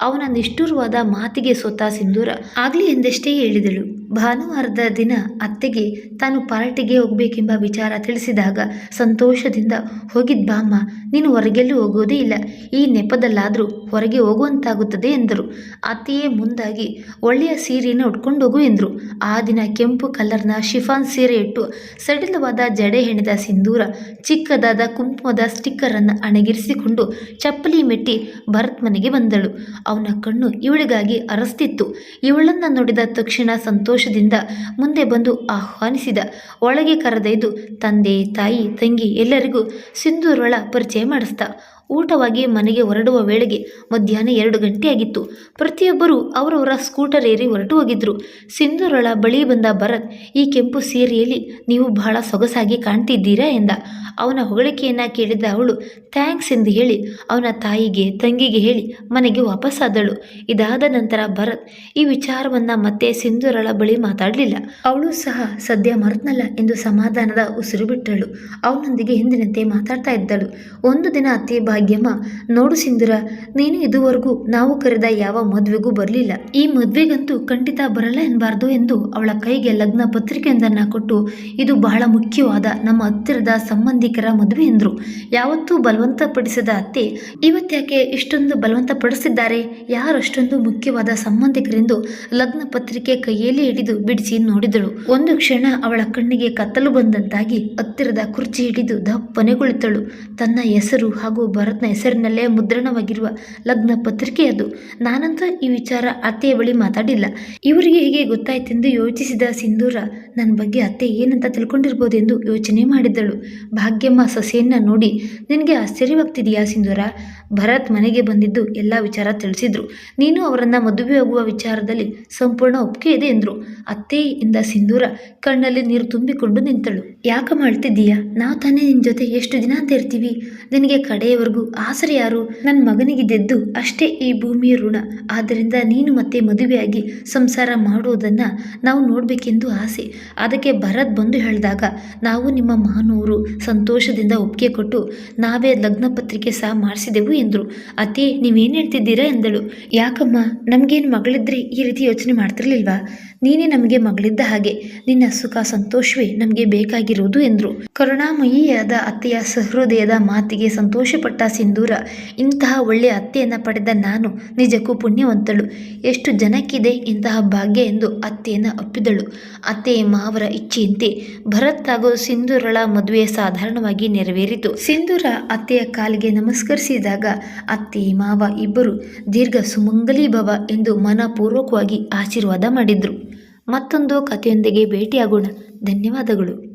ಅವನ ನಿಷ್ಠುರವಾದ ಮಾತಿಗೆ ಸೋತ ಸಿಂಧೂರ. ಆಗಲಿ ಎಂದಷ್ಟೇ ಹೇಳಿದಳು. ಭಾನುವಾರದ ದಿನ ಅತ್ತೆಗೆ ತಾನು ಪಾರ್ಟಿಗೆ ಹೋಗಬೇಕೆಂಬ ವಿಚಾರ ತಿಳಿಸಿದಾಗ ಸಂತೋಷದಿಂದ ಹೋಗಿದ್ದ ಬಾಮ್ಮ, ನೀನು ಹೊರಗೆಲ್ಲೂ ಹೋಗೋದೇ ಇಲ್ಲ, ಈ ನೆಪದಲ್ಲಾದರೂ ಹೊರಗೆ ಹೋಗುವಂತಾಗುತ್ತದೆ ಎಂದರು. ಅತ್ತೆಯೇ ಮುಂದಾಗಿ, ಒಳ್ಳೆಯ ಸೀರೆಯನ್ನು ಉಟ್ಕೊಂಡು ಹೋಗು ಎಂದರು. ಆ ದಿನ ಕೆಂಪು ಕಲರ್ನ ಶಿಫಾನ್ ಸೀರೆ ಇಟ್ಟು ಸಡಿಲವಾದ ಜಡೆ ಹೆಣೆದ ಸಿಂಧೂರ ಚಿಕ್ಕದಾದ ಕುಂಕುಮದ ಸ್ಟಿಕ್ಕರನ್ನು ಅಣಗಿರಿಸಿಕೊಂಡು ಚಪ್ಪಲಿ ಮೆಟ್ಟಿ ಭರತ್ ಮನೆಗೆ ಬಂದಳು. ಅವನ ಕಣ್ಣು ಇವಳಿಗಾಗಿ ಅರಸ್ತಿತ್ತು. ಇವಳನ್ನು ನೋಡಿದ ತಕ್ಷಣ ಸಂತೋಷದಿಂದ ಮುಂದೆ ಬಂದು ಆಹ್ವಾನಿಸಿದ. ಒಳಗೆ ಕರೆದೊಯ್ದು ತಂದೆ ತಾಯಿ ತಂಗಿ ಎಲ್ಲರಿಗೂ ಸಿಂಧೂರೊಳ ಪರಿಚಯ ಮಾಡಿಸ್ದ ಊಟವಾಗಿ ಮನೆಗೆ ಹೊರಡುವ ವೇಳೆಗೆ ಮಧ್ಯಾಹ್ನ ಎರಡು ಗಂಟೆಯಾಗಿತ್ತು ಪ್ರತಿಯೊಬ್ಬರೂ ಅವರವರ ಸ್ಕೂಟರ್ ಏರಿ ಹೊರಟು ಹೋಗಿದ್ರು. ಸಿಂಧೂರಳ ಬಳಿ ಬಂದ ಭರತ್, ಈ ಕೆಂಪು ಸೀರೆಯಲ್ಲಿ ನೀವು ಬಹಳ ಸೊಗಸಾಗಿ ಕಾಣ್ತಿದ್ದೀರಾ? ಎಂದ. ಅವನ ಹೊಗಳಿಕೆಯನ್ನು ಕೇಳಿದ ಅವಳು, ಥ್ಯಾಂಕ್ಸ್ ಎಂದು ಹೇಳಿ ಅವನ ತಾಯಿಗೆ, ತಂಗಿಗೆ ಹೇಳಿ ಮನೆಗೆ ವಾಪಸ್ಸಾದಳು ಇದಾದ ನಂತರ ಭರತ್ ಈ ವಿಚಾರವನ್ನ ಮತ್ತೆ ಸಿಂಧೂರಳ ಬಳಿ ಮಾತಾಡಲಿಲ್ಲ. ಅವಳು ಸಹ, ಸದ್ಯ ಮರೆತ್ನಲ್ಲ ಎಂದು ಸಮಾಧಾನದ ಉಸಿರು ಬಿಟ್ಟಳು. ಅವನೊಂದಿಗೆ ಹಿಂದಿನಂತೆ ಮಾತಾಡ್ತಾ ಇದ್ದಳು. ಒಂದು ದಿನ ಅತ್ತೆ ಭಾಗ್ಯಮ್ಮ ನೋಡು ಸಿಂಧುರ, ನೀನು ಇದುವರೆಗೂ ನಾವು ಕರೆದ ಯಾವ ಮದುವೆಗೂ ಬರಲಿಲ್ಲ. ಈ ಮದುವೆಗಂತೂ ಖಂಡಿತ ಬರಲ್ಲ ಎನ್ನಬಾರ್ದು ಎಂದು ಅವಳ ಕೈಗೆ ಲಗ್ನ ಪತ್ರಿಕೆಯೊಂದನ್ನು ಕೊಟ್ಟು, ಇದು ಬಹಳ ಮುಖ್ಯವಾದ ನಮ್ಮ ಹತ್ತಿರದ ಸಂಬಂಧಿಕರ ಮದುವೆ ಎಂದರು. ಯಾವತ್ತೂ ಬಲವಂತಪಡಿಸದ ಅತ್ತೆ. ಇವತ್ತ್ಯಾಕೆ ಇಷ್ಟೊಂದು ಬಲವಂತಪಡಿಸಿದ್ದಾರೆ? ಯಾರಷ್ಟೊಂದು ಮುಖ್ಯವಾದ ಸಂಬಂಧಿಕರೆಂದು ಲಗ್ನ ಪತ್ರಿಕೆ ಕೈಯಲ್ಲಿ ಹಿಡಿದು ಬಿಡಿಸಿ ನೋಡಿದಳು. ಒಂದು ಕ್ಷಣ ಅವಳ ಕಣ್ಣಿಗೆ ಕತ್ತಲು ಬಂದಂತಾಗಿ ಹತ್ತಿರದ ಕುರ್ಚಿ ಹಿಡಿದು ದಪ್ಪನೆ ಕುಳಿತಳು ತನ್ನ ಹೆಸರು ಹಾಗೂ ಭರತ್ನ ಹೆಸರಿನಲ್ಲೇ ಮುದ್ರಣವಾಗಿರುವ ಲಗ್ನ ಪತ್ರಿಕೆ ಅದು. ನಾನಂತೂ ಈ ವಿಚಾರ ಅತ್ತೆಯ ಬಳಿ ಮಾತಾಡಿಲ್ಲ. ಇವರಿಗೆ ಹೇಗೆ ಗೊತ್ತಾಯ್ತೆಂದು ಯೋಚಿಸಿದ ಸಿಂಧೂರ, ನನ್ನ ಬಗ್ಗೆ ಅತ್ತೆ ಏನಂತ ತಿಳ್ಕೊಂಡಿರ್ಬೋದೆಂದು ಯೋಚನೆ ಮಾಡಿದ್ದಳು. ಭಾಗ್ಯಮ್ಮ ಸೊಸೆಯನ್ನ ನೋಡಿ ನಿನಗೆ ಆಶ್ಚರ್ಯವಾಗ್ತಿದೆಯಾ ಸಿಂಧೂರ? ಭರತ್ ಮನೆಗೆ ಬಂದಿದ್ದು ಎಲ್ಲ ವಿಚಾರ ತಿಳಿಸಿದ್ರು. ನೀನು ಅವರನ್ನ ಮದುವೆ ಆಗುವ ವಿಚಾರದಲ್ಲಿ ಸಂಪೂರ್ಣ ಒಪ್ಪಿಗೆ ಇದೆ ಎಂದರು. ಅತ್ತೆ ಎಂದ ಸಿಂಧೂರ, ಕಣ್ಣಲ್ಲಿ ನೀರು ತುಂಬಿಕೊಂಡು ನಿಂತಳು. ಯಾಕ ಮಾಡ್ತಿದ್ದೀಯಾ? ನಾವು ತಾನೇ ನಿನ್ನ ಜೊತೆ ಎಷ್ಟು ದಿನ ಅಂತ ಇರ್ತೀವಿ. ನಿನಗೆ ಕಡೆಯವರೆಗೂ ಆಸರೆ ಯಾರು? ನನ್ನ ಮಗನಿಗಿದ್ದೆದ್ದು ಅಷ್ಟೇ ಈ ಭೂಮಿಯ ಋಣ. ಆದ್ದರಿಂದ ನೀನು ಮತ್ತೆ ಮದುವೆಯಾಗಿ ಸಂಸಾರ ಮಾಡುವುದನ್ನು ನಾವು ನೋಡಬೇಕೆಂದು ಆಸೆ. ಅದಕ್ಕೆ ಭರತ್ ಬಂದು ಹೇಳಿದಾಗ, ನಾವು ನಿಮ್ಮ ಮಾನವರು ಸಂತೋಷದಿಂದ ಒಪ್ಪಿಗೆ ಕೊಟ್ಟು ನಾವೇ ಲಗ್ನ ಪತ್ರಿಕೆ ಸಹ ಮಾಡಿಸಿದೆವು ಎಂದರು. ಅತ್ತೆ, ನೀವೇನು ಹೇಳ್ತಿದ್ದೀರಾ ಎಂದಳು. ಯಾಕಮ್ಮ, ನಮಗೇನು ಮಗಳಿದ್ರೆ ಈ ರೀತಿ ಯೋಚನೆ ಮಾಡ್ತಿರ್ಲಿಲ್ವಾ? ನೀನೇ ನಮಗೆ ಮಗಳಿದ್ದ ಹಾಗೆ. ನಿನ್ನ ಸುಖ, ಸಂತೋಷವೇ ನಮಗೆ ಬೇಕಾಗಿ ಆಗಿರುವುದು ಎಂದರು. ಕರುಣಾಮಯಿಯಾದ ಅತ್ತೆಯ ಸಹೃದಯದ ಮಾತಿಗೆ ಸಂತೋಷಪಟ್ಟ ಸಿಂಧೂರ, ಇಂತಹ ಒಳ್ಳೆಯ ಅತ್ತೆಯನ್ನು ಪಡೆದ ನಾನು ನಿಜಕ್ಕೂ ಪುಣ್ಯವಂತಳು. ಎಷ್ಟು ಜನಕ್ಕಿದೆ ಇಂತಹ ಭಾಗ್ಯ ಎಂದು ಅತ್ತೆಯನ್ನು ಅಪ್ಪಿದಳು. ಅತ್ತೆ ಮಾವರ ಇಚ್ಛೆಯಂತೆ ಭರತ್ ಹಾಗೂ ಸಿಂಧೂರಳ ಮದುವೆ ಸಾಧಾರಣವಾಗಿ ನೆರವೇರಿತು. ಸಿಂಧೂರ ಅತ್ತೆಯ ಕಾಲಿಗೆ ನಮಸ್ಕರಿಸಿದಾಗ ಅತ್ತೆ ಮಾವ ಇಬ್ಬರು ದೀರ್ಘ ಸುಮಂಗಲಿ ಭವ ಎಂದು ಮನಪೂರ್ವಕವಾಗಿ ಆಶೀರ್ವಾದ ಮಾಡಿದ್ರು. ಮತ್ತೊಂದು ಕಥೆಯೊಂದಿಗೆ ಭೇಟಿಯಾಗೋಣ. ಧನ್ಯವಾದಗಳು.